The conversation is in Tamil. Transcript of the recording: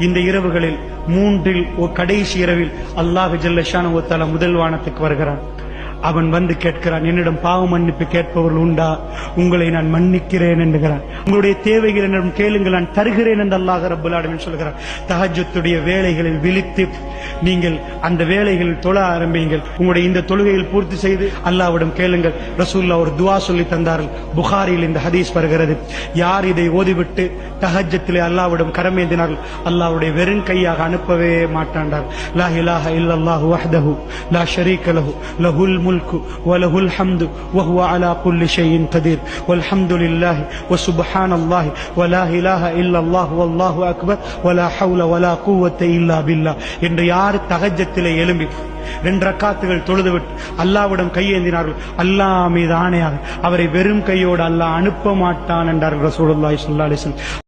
இந்த இரவுகளில் மூன்றில் ஒரு கடைசி இரவில் அல்லாஹ் ஜல்லஷான ஒத்தால முதல் வானத்துக்கு வருகிறான். அவன் வந்து கேட்கிறான் என்னிடம் பாவ மன்னிப்பு கேட்பவர்கள் உண்டா? உங்களை நான் மன்னிக்கிறேன் என்கிறான். உங்களுடைய தேவைகள் என்னிடம் கேளுங்கள் நான் தருகிறேன் என்று அல்லாஹ் ரப்பல் சொல்கிறான். வேலைகளில் விழித்து நீங்கள் அந்த வேலைகளில் தொழ ஆரம்பியுங்கள். உங்களுடைய இந்த தொழுகையில் பூர்த்தி செய்து அல்லாவிடம் கேளுங்கள். ரசூல்லா ஒரு துவா சொல்லி தந்தார்கள். புகாரியில் இந்த ஹதீஸ் வருகிறது. யார் இதை ஓதிவிட்டு தகஜத்திலே அல்லாவிடம் கரமேந்தினார்கள் அல்லாவுடைய வெறும் கையாக அனுப்பவே மாட்டாண்டார். லா இலாஹ இல்லல்லாஹு வஹ்தஹு லா ஷரீக லஹு லஹுல் الملك وله الحمد وهو على كل شيء قدير والحمد لله وسبحان الله ولا إله إلا الله والله أكبر ولا حول ولا قوة إلا بالله என்று யார் தஹஜத்திலே எழும்பி ரெண்டு ரக்காத்துகள் தொழுதுவிட்டு அல்லாவிடம் கையேந்தினார்கள். அல்லாஹ் மீது ஆணையாக அவரை வெறும் கையோடு அல்லாஹ் அனுப்ப மாட்டான் என்றார்கள் ரசூலுல்லாஹி ஸல்லல்லாஹு அலைஹி